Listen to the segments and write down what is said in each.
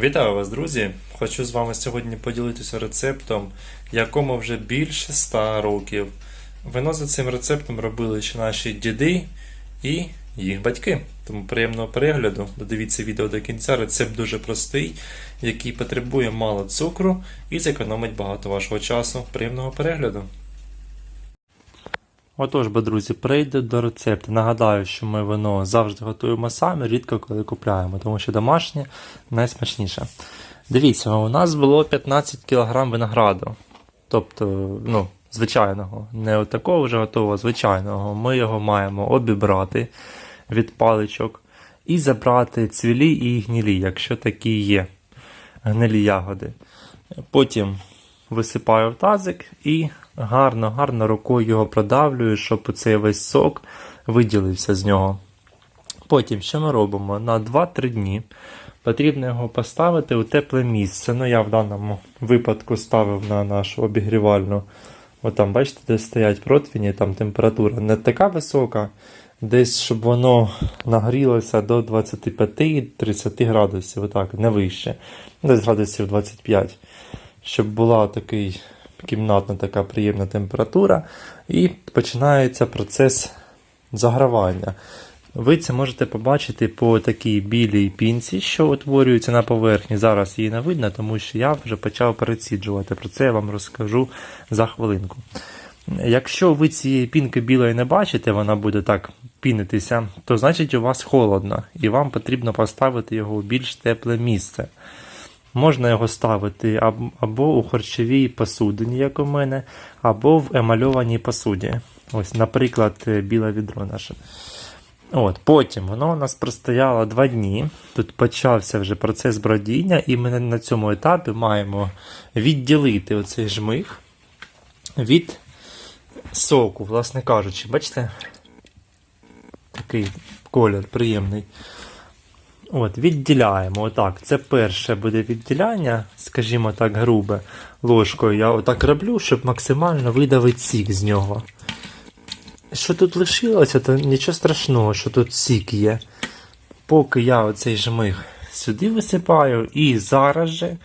Вітаю вас, друзі! Хочу з вами сьогодні поділитися рецептом, якому вже більше 100 років. Вино за цим рецептом робили ще наші діди і їх батьки. Тому приємного перегляду. Додивіться відео до кінця. Рецепт дуже простий, який потребує мало цукру і зекономить багато вашого часу. Приємного перегляду! Отож, бо, друзі, прийду до рецепту. Нагадаю, що ми вино завжди готуємо самі, рідко коли купляємо, тому що домашнє найсмачніше. Дивіться, у нас було 15 кг винограду. Тобто, ну, звичайного, не от такого вже готового, звичайного. Ми його маємо обібрати від паличок і забрати цвілі і гнілі, якщо такі є гнилі ягоди. Потім висипаю в тазик і гарно, гарно рукою його продавлюю, щоб цей весь сок виділився з нього. Потім, що ми робимо? На 2-3 дні потрібно його поставити у тепле місце. Ну, я в даному випадку ставив на нашу обігрівальну. От там, бачите, де стоять противні, там температура не така висока, десь, щоб воно нагрілося до 25-30 градусів, отак, не вище. Десь градусів 25 щоб була такий кімнатна така приємна температура, і починається процес загравання. Ви це можете побачити по такій білій пінці, що утворюється на поверхні. Зараз її не видно, тому що я вже почав переціджувати. Про це я вам розкажу за хвилинку. Якщо ви цієї пінки білої не бачите, вона буде так пінитися, то значить у вас холодно, і вам потрібно поставити його у більш тепле місце. Можна його ставити або у харчовій посудині, як у мене, або в емальованій посуді. Ось, наприклад, е, біле відро наше. От, потім воно у нас простояло два дні. Тут почався вже процес бродіння, і ми на цьому етапі маємо відділити оцей жмих від соку, власне кажучи. Бачите? Такий колір приємний. От, відділяємо. Отак. Це перше буде відділяння, скажімо так, грубе ложкою. Я отак роблю, щоб максимально видавити сік з нього. Що тут лишилося, то нічого страшного, що тут сік є. Поки я оцей жмих сюди висипаю, і зараз же,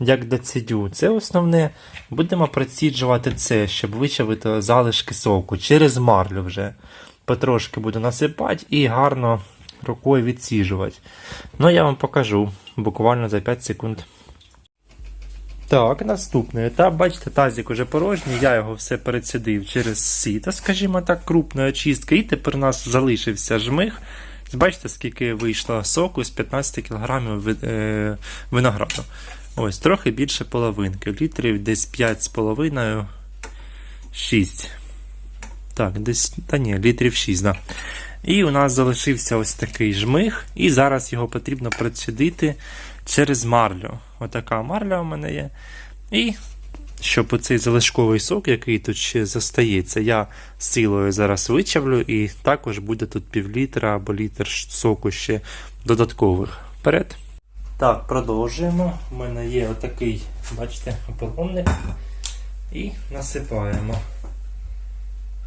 як доцідю, це основне, будемо проціджувати це, щоб вичавити залишки соку через марлю вже. Потрошки буду насипати і гарно рукою відсіжувати. Ну, я вам покажу буквально за 5 секунд. Так, наступний етап. Бачите, тазик уже порожній, я його все перецідив через сито, скажімо так, крупної очистки. І тепер у нас залишився жмих. Бачите, скільки вийшло соку з 15 кг е, винограду. Ось, трохи більше половинки. Літрів десь 5,5, 6. Так, десь, та ні, літрів 6, да. І у нас залишився ось такий жмих, і зараз його потрібно процідити через марлю. Отака марля у мене є. І щоб оцей залишковий сок, який тут ще застається, я силою зараз вичавлю, і також буде тут півлітра або літр соку ще додаткових. Вперед. Так, продовжуємо. У мене є отакий, бачите, ополонник. І насипаємо.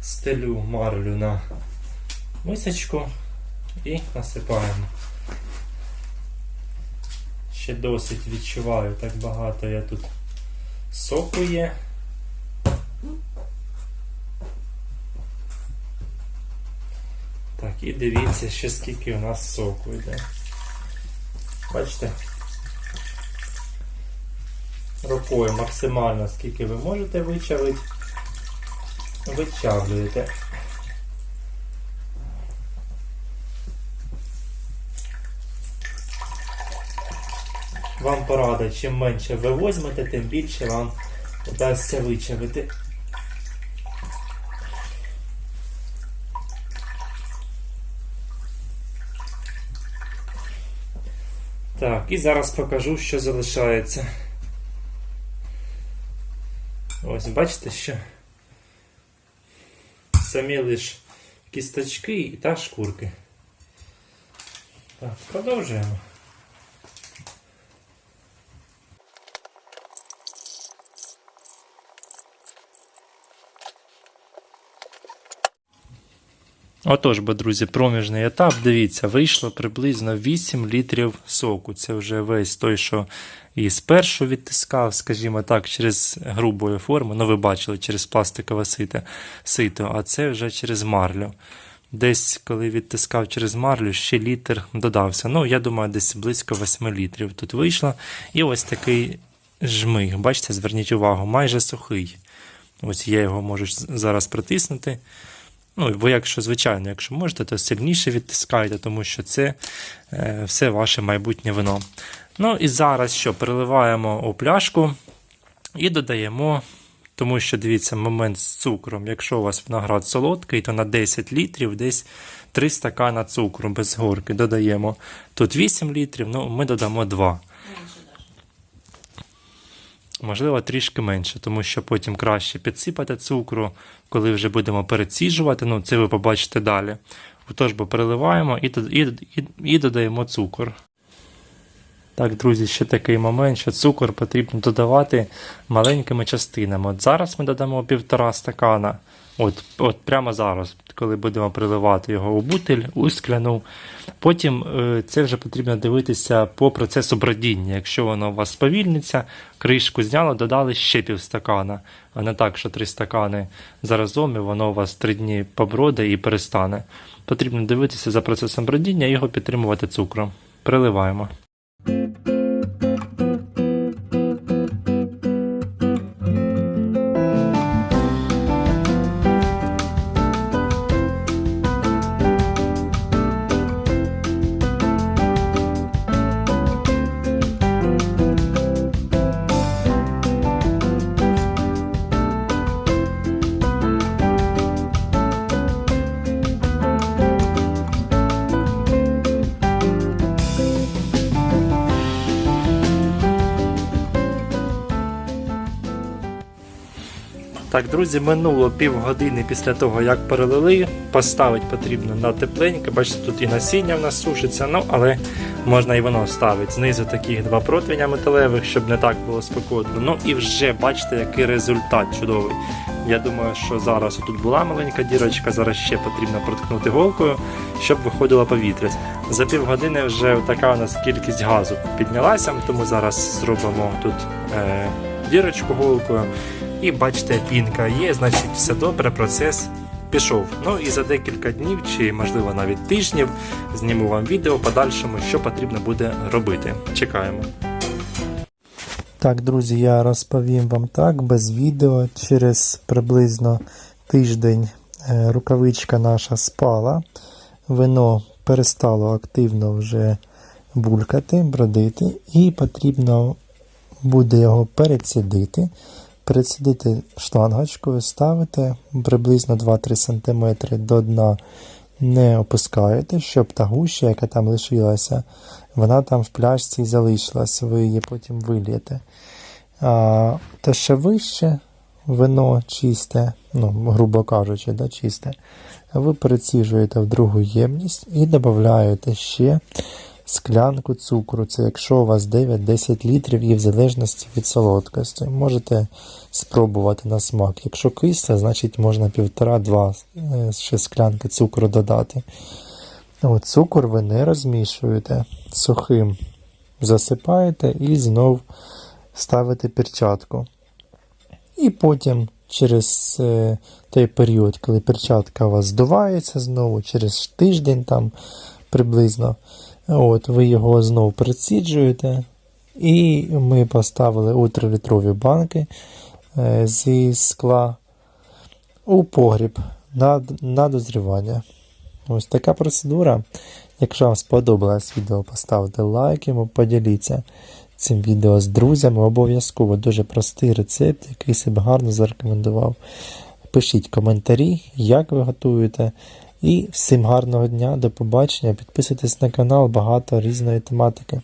Стелю марлю на мисочку і насипаємо. Ще досить відчуваю, так багато я тут соку є. Так, і дивіться, ще скільки у нас соку йде. Бачите? Рукою максимально скільки ви можете вичавити, вичавлюєте. Вам порада, чим менше ви возьмете, тим більше вам вдасться вичавити. Так, і зараз покажу, що залишається. Ось, бачите, що самі лиш кісточки та шкурки. Так, продовжуємо. Отож, бо, друзі, проміжний етап, дивіться, вийшло приблизно 8 літрів соку. Це вже весь той, що і спершу відтискав, скажімо так, через грубої форми. Ну, ви бачили, через пластикове сито, сито, а це вже через марлю. Десь, коли відтискав через марлю, ще літр додався. Ну, я думаю, десь близько 8 літрів тут вийшло. І ось такий жмих. Бачите, зверніть увагу, майже сухий. Ось я його можу зараз притиснути. Ну, ви, якщо, звичайно, якщо можете, то сильніше відтискайте, тому що це е, все ваше майбутнє вино. Ну і зараз що, переливаємо у пляшку і додаємо, тому що дивіться, момент з цукром. Якщо у вас виноград солодкий, то на 10 літрів десь 3 стакана цукру без горки додаємо. Тут 8 літрів, ну ми додамо 2. Можливо, трішки менше, тому що потім краще підсипати цукру, коли вже будемо переціжувати. Ну, це ви побачите далі. Отож, бо переливаємо і, і, і, і додаємо цукор. Так, друзі, ще такий момент, що цукор потрібно додавати маленькими частинами. От зараз ми додамо півтора стакана. От, от прямо зараз, коли будемо приливати його у бутиль, у скляну. Потім е, це вже потрібно дивитися по процесу бродіння. Якщо воно у вас сповільниться, кришку зняли, додали ще півстакана, а не так, що три стакани заразом, і воно у вас три дні поброде і перестане. Потрібно дивитися за процесом бродіння і його підтримувати цукром. Приливаємо. Так, друзі, минуло півгодини після того, як перелили. Поставити потрібно на тепленьке. Бачите, тут і насіння в нас сушиться, ну але можна і воно ставити. Знизу таких два противня металевих, щоб не так було спекотно. Ну і вже бачите, який результат чудовий. Я думаю, що зараз тут була маленька дірочка, зараз ще потрібно проткнути голкою, щоб виходило повітря. За півгодини вже така у нас кількість газу піднялася, тому зараз зробимо тут е, дірочку голкою. І бачите, пінка є, значить все добре, процес пішов. Ну і за декілька днів, чи можливо навіть тижнів, зніму вам відео подальшому, що потрібно буде робити. Чекаємо. Так, друзі, я розповім вам так, без відео. Через приблизно тиждень е, рукавичка наша спала, вино перестало активно вже булькати, бродити, і потрібно буде його перецідити. Перецідити шлангочкою, ставити приблизно 2-3 см до дна не опускаєте, щоб та гуща, яка там лишилася, вона там в пляшці і залишилась, ви її потім вильєте. А, те ще вище вино чисте, ну, грубо кажучи, да, чисте, ви переціжуєте в другу ємність і додаєте ще склянку цукру. Це якщо у вас 9-10 літрів і в залежності від солодкості. Можете спробувати на смак. Якщо кисле, значить можна півтора-два е, ще склянки цукру додати. От, цукор ви не розмішуєте сухим. Засипаєте і знов ставите перчатку. І потім через е, той період, коли перчатка у вас здувається знову, через тиждень там приблизно, от, ви його знову приціджуєте. І ми поставили у 3-літрові банки е, зі скла у погріб на, на дозрівання. Ось така процедура. Якщо вам сподобалось відео, поставте лайк йому, поділіться цим відео з друзями. Обов'язково дуже простий рецепт, який себе гарно зарекомендував. Пишіть коментарі, як ви готуєте. І всім гарного дня, до побачення. Підписуйтесь на канал, багато різної тематики.